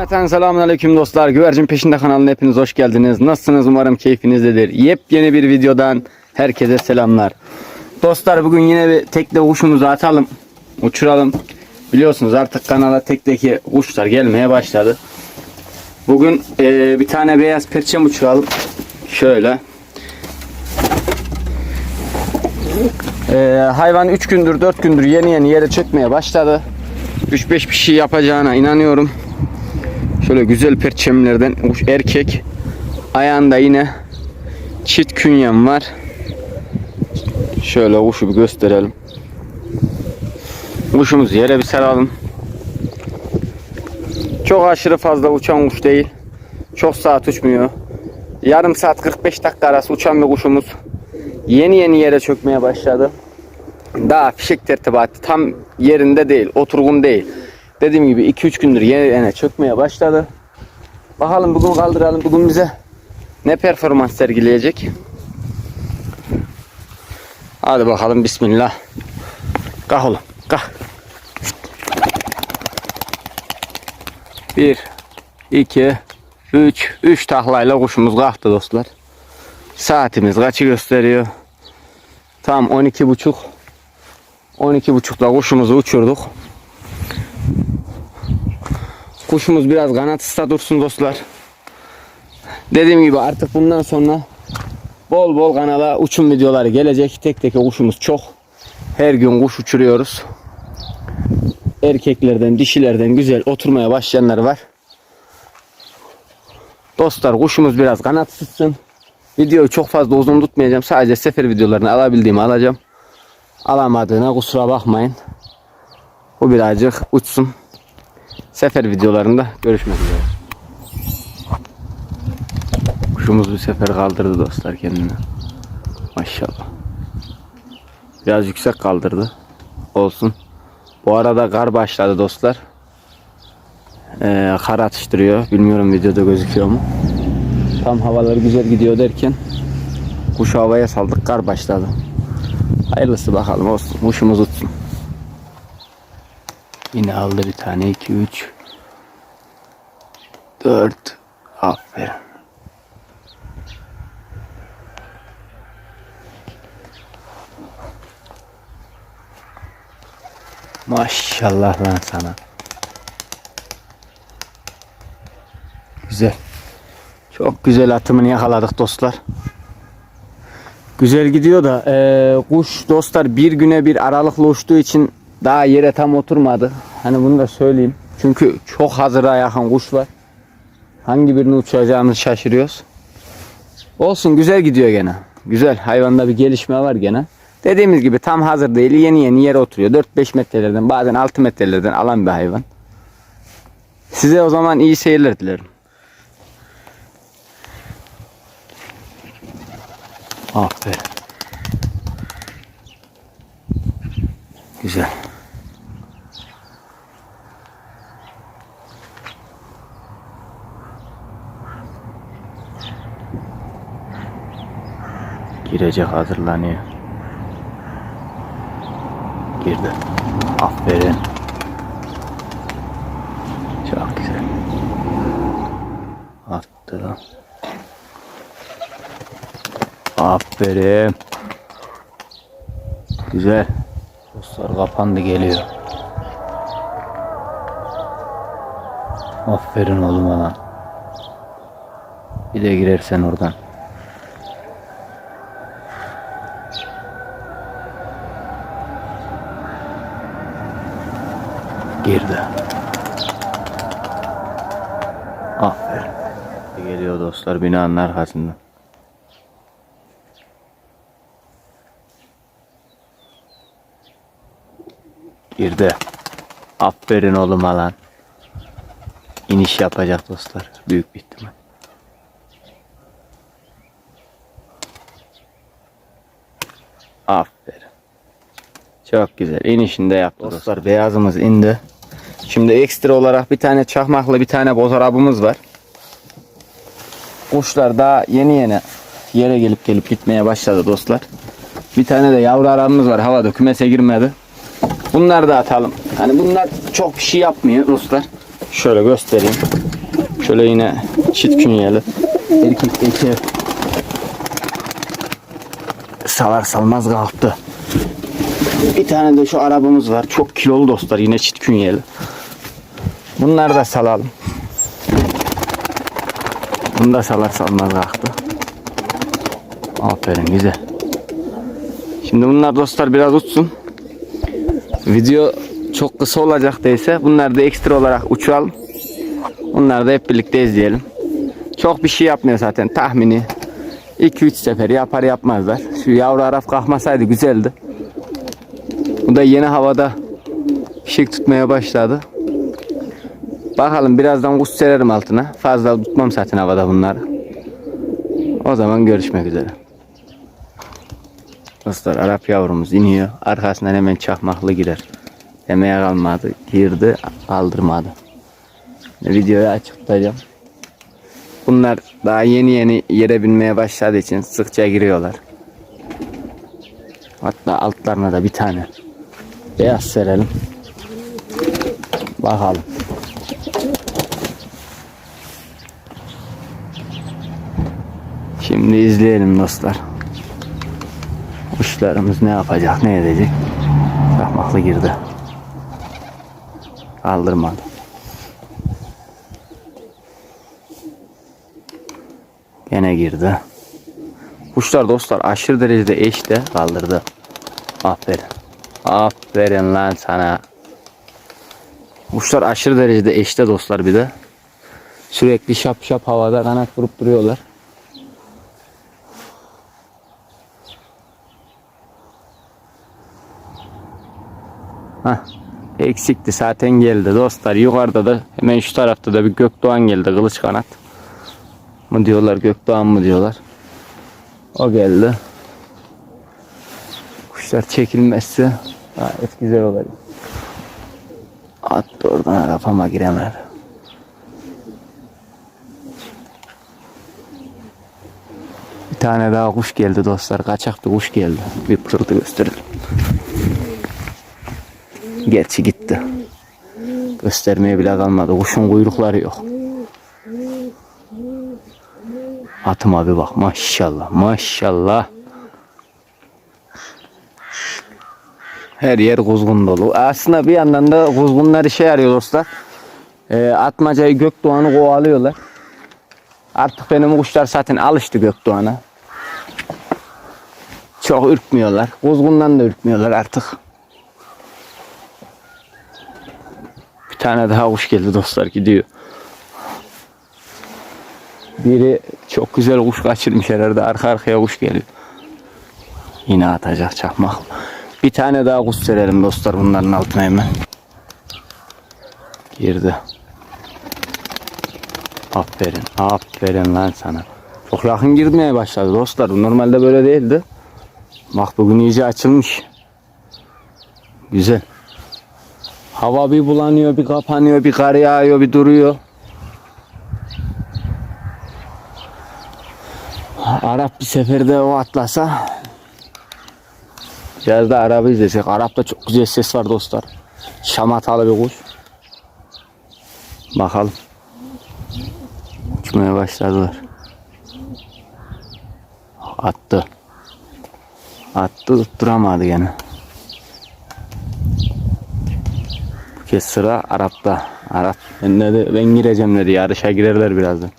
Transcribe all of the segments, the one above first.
Cümleten selamun aleyküm dostlar. Güvercin peşinde kanalına hepiniz hoş geldiniz. Nasılsınız? Umarım keyfinizdedir. Yepyeni bir videodan herkese selamlar. Dostlar bugün yine bir tekne kuşumuzu atalım. Uçuralım. Biliyorsunuz artık kanala tekteki kuşlar gelmeye başladı. Bugün eee, bir tane beyaz perçem uçuralım. Şöyle. Eee, hayvan 3 gündür 4 gündür yeni yeni yere çökmeye başladı. 3-5 bir şey yapacağına inanıyorum. Şöyle güzel perçemlerden erkek. Ayağında yine çift künyem var. Şöyle kuşu bir gösterelim. Kuşumuzu yere bir saralım. Çok aşırı fazla uçan kuş değil. Çok saat uçmuyor. Yarım saat 45 dakika arası uçan bir kuşumuz. Yeni yeni yere çökmeye başladı. Daha fişek tertibatı tam yerinde değil, oturgun değil. Dediğim gibi 2-3 gündür yerine çökmeye başladı. Bakalım bugün kaldıralım. Bugün bize ne performans sergileyecek? Hadi bakalım bismillah. Kalk oğlum kalk. Bir, iki, üç. Üç taklayla kuşumuz kalktı dostlar. Saatimiz kaçı gösteriyor? Tam 12 buçuk. 12 buçukta kuşumuzu uçurduk. Kuşumuz biraz kanat ısta dursun dostlar. Dediğim gibi artık bundan sonra bol bol kanala uçum videoları gelecek. Tek tek kuşumuz çok. Her gün kuş uçuruyoruz. Erkeklerden, dişilerden güzel oturmaya başlayanlar var. Dostlar kuşumuz biraz kanat sıtsın. Videoyu çok fazla uzun tutmayacağım. Sadece sefer videolarını alabildiğimi alacağım. Alamadığına kusura bakmayın. Bu birazcık uçsun. Sefer videolarında görüşmek üzere. Kuşumuz bir sefer kaldırdı dostlar kendini. Maşallah. Biraz yüksek kaldırdı. Olsun. Bu arada kar başladı dostlar. Ee, kar atıştırıyor. Bilmiyorum videoda gözüküyor mu. Tam havalar güzel gidiyor derken kuşu havaya saldık kar başladı. Hayırlısı bakalım olsun. Kuşumuz uçsun. Yine aldı bir tane. 2, 3, 4. Aferin. Maşallah lan sana. Güzel. Çok güzel atımını yakaladık dostlar. Güzel gidiyor da eee, kuş dostlar bir güne bir aralıklı uçtuğu için daha yere tam oturmadı. Hani bunu da söyleyeyim. Çünkü çok hazıra yakın kuş var. Hangi birini uçuracağımızı şaşırıyoruz. Olsun güzel gidiyor gene. Güzel hayvanda bir gelişme var gene. Dediğimiz gibi tam hazır değil. Yeni yeni yere oturuyor. 4-5 metrelerden bazen 6 metrelerden alan bir hayvan. Size o zaman iyi seyirler dilerim. Aferin. Güzel. Girecek hazırlanıyor. Girdi. Aferin. Çok güzel. Attı. Aferin. Güzel. Dostlar kapandı geliyor. Aferin oğlum lan. Bir de girersen oradan. Girdi. Aferin. Geliyor dostlar binanın arkasından. Girdi. Aferin oğlum lan. İniş yapacak dostlar. Büyük bir ihtimal. Aferin. Çok güzel. İnişinde yaptı dostlar. Beyazımız indi. Şimdi ekstra olarak bir tane çakmaklı bir tane bozarabımız var. Kuşlar daha yeni yeni yere gelip gelip gitmeye başladı dostlar. Bir tane de yavru aramız var havada kümese girmedi. Bunları da atalım. Hani bunlar çok bir şey yapmıyor dostlar. Şöyle göstereyim. Şöyle yine çift künyeli. Erkek geçer. Salar salmaz kalktı. Bir tane de şu arabamız var. Çok kilolu dostlar. Yine çift künyeli. Bunları da salalım. Bunu da salar salmaz kalktı. Aferin güzel. Şimdi bunlar dostlar biraz uçsun. Video çok kısa olacak değilse bunlar da ekstra olarak uçalım. Bunları da hep birlikte izleyelim. Çok bir şey yapmıyor zaten tahmini. 2-3 sefer yapar yapmazlar. Şu yavru araf kalkmasaydı güzeldi. Bu da yeni havada şık tutmaya başladı. Bakalım birazdan kuş sererim altına. Fazla tutmam zaten havada bunları. O zaman görüşmek üzere. Dostlar Arap yavrumuz iniyor. Arkasından hemen çakmaklı girer. Demeye kalmadı. Girdi kaldırmadı. Videoyu açık tutacağım. Bunlar daha yeni yeni yere binmeye başladığı için sıkça giriyorlar. Hatta altlarına da bir tane beyaz serelim. Bakalım. Şimdi izleyelim dostlar. Kuşlarımız ne yapacak, ne edecek? Rahmaklı girdi. Kaldırmadı. Gene girdi. Kuşlar dostlar aşırı derecede eşte kaldırdı. Aferin. Aferin lan sana. Kuşlar aşırı derecede eşte dostlar bir de. Sürekli şap şap havada kanat vurup duruyorlar. Hah. Eksikti zaten geldi dostlar. Yukarıda da hemen şu tarafta da bir gökdoğan geldi kılıç kanat. Mı diyorlar gökdoğan mı diyorlar. O geldi. Kuşlar çekilmezse gayet güzel olur. Attı oradan kafama giremedi. Bir tane daha kuş geldi dostlar. Kaçak bir kuş geldi. Bir pırıltı gösterelim. Gerçi gitti. Göstermeye bile kalmadı. Kuşun kuyrukları yok. Atıma bir bak maşallah maşallah. Her yer kuzgun dolu. Aslında bir yandan da kuzgunlar işe yarıyor dostlar. Ee, atmacayı gökdoğanı kovalıyorlar. Artık benim kuşlar zaten alıştı gökdoğana. Çok ürkmüyorlar. Kuzgundan da ürkmüyorlar artık. Bir tane daha kuş geldi dostlar gidiyor. Biri çok güzel kuş kaçırmış herhalde. Arka arkaya kuş geliyor. Yine atacak çakmak. Bir tane daha kuş serelim dostlar bunların altına hemen. Girdi. Aferin. Aferin lan sana. Çok yakın girmeye başladı dostlar. Normalde böyle değildi. Bak bugün iyice açılmış. Güzel. Hava bir bulanıyor, bir kapanıyor, bir kar yağıyor, bir duruyor. Arap bir seferde o atlasa biraz da Arap'ı izlesek. Arap'ta çok güzel ses var dostlar. Şamatalı bir kuş. Bakalım. Uçmaya başladılar. Attı. Attı tutturamadı gene. Bu kez sıra Arap'ta. Arap ben, dedi, ben gireceğim dedi. Yarışa girerler birazdan.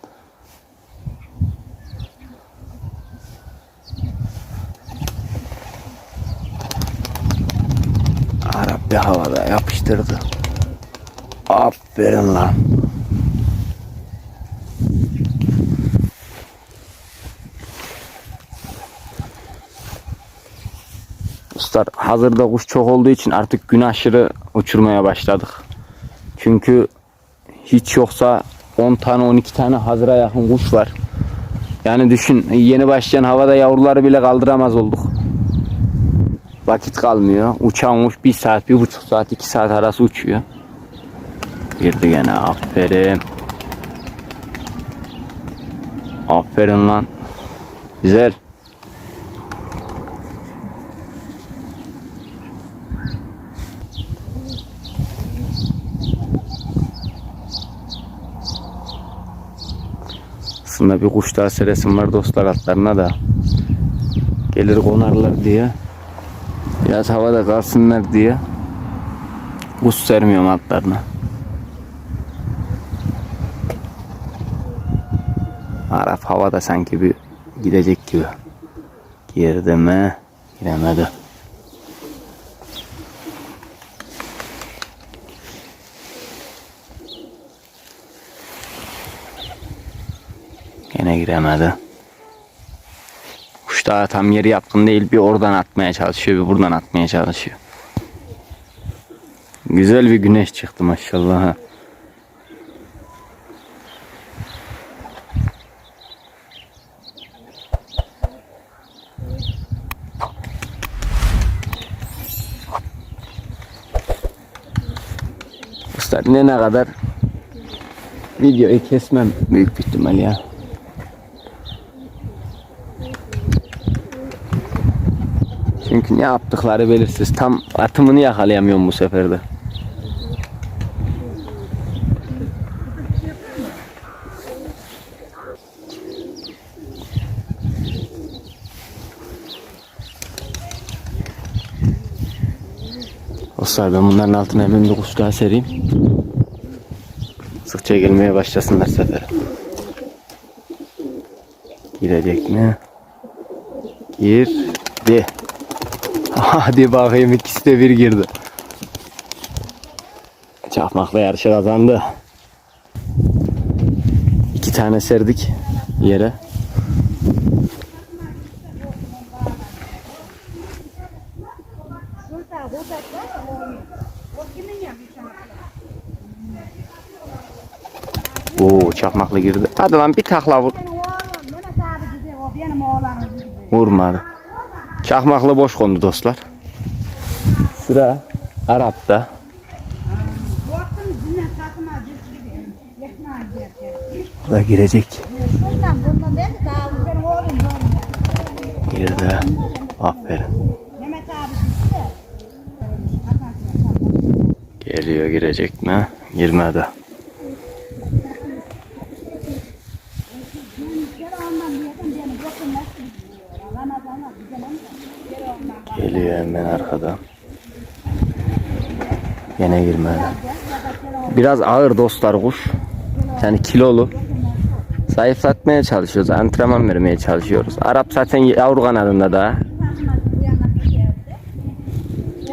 Arap bir havada yapıştırdı. Aferin lan. Dostlar hazırda kuş çok olduğu için artık gün aşırı uçurmaya başladık. Çünkü hiç yoksa 10 tane 12 tane hazıra yakın kuş var. Yani düşün yeni başlayan havada yavruları bile kaldıramaz olduk. Vakit kalmıyor. Uçan kuş 1 saat, 1,5 saat, 2 saat arası uçuyor. Girdi gene aferin. Aferin lan. Güzel. Aslında bir kuş daha seresim var dostlar atlarına da. Gelir konarlar diye. Biraz havada kalsınlar diye. Kuş sermiyorum atlarına. Arap havada sanki bir gidecek gibi. Girdi mi? Giremedi. Yine giremedi. Kuş daha tam yeri yapkın değil. Bir oradan atmaya çalışıyor, bir buradan atmaya çalışıyor. Güzel bir güneş çıktı maşallah. Ha. Dostlar ne ne kadar videoyu kesmem büyük bir ihtimal ya. Çünkü ne yaptıkları belirsiz. Tam atımını yakalayamıyorum bu sefer de. Dostlar ben bunların altına hemen bir kuş daha sereyim. Sıkça gelmeye başlasınlar sefere. Girecek mi? Girdi. Hadi bakayım ikisi de bir girdi. Çakmakla yarışı kazandı. İki tane serdik yere. Oo çakmakla girdi. Hadi lan bir takla vur. Vurmadı. Çakmakla boş kondu dostlar. Sıra Arap'ta. Bu da girecek. Girdi. Aferin. Geliyor girecek mi? Girmedi. Geri ondan diyordum benim yoksa nasıl gidiyor? Ramazan'a güzel ama geri ondan. Geliyor hemen arkadan. Yine girmedi. Biraz ağır dostlar kuş. Yani kilolu. Zayıflatmaya çalışıyoruz. Antrenman vermeye çalışıyoruz. Arap zaten yavru kanadında da.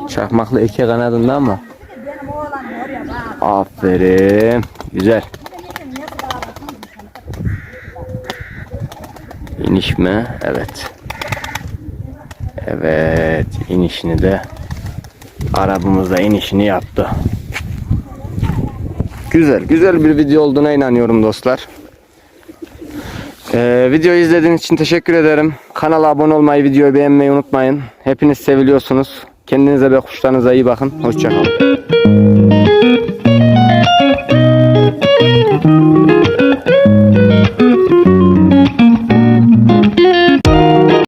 Çakmaklı iki kanadında ama. Aferin. Güzel. İniş mi? Evet. Evet. İnişini de arabamız da inişini yaptı. Güzel. Güzel bir video olduğuna inanıyorum dostlar. Ee, videoyu izlediğiniz için teşekkür ederim. Kanala abone olmayı, videoyu beğenmeyi unutmayın. Hepiniz seviliyorsunuz. Kendinize ve kuşlarınıza iyi bakın. Hoşçakalın.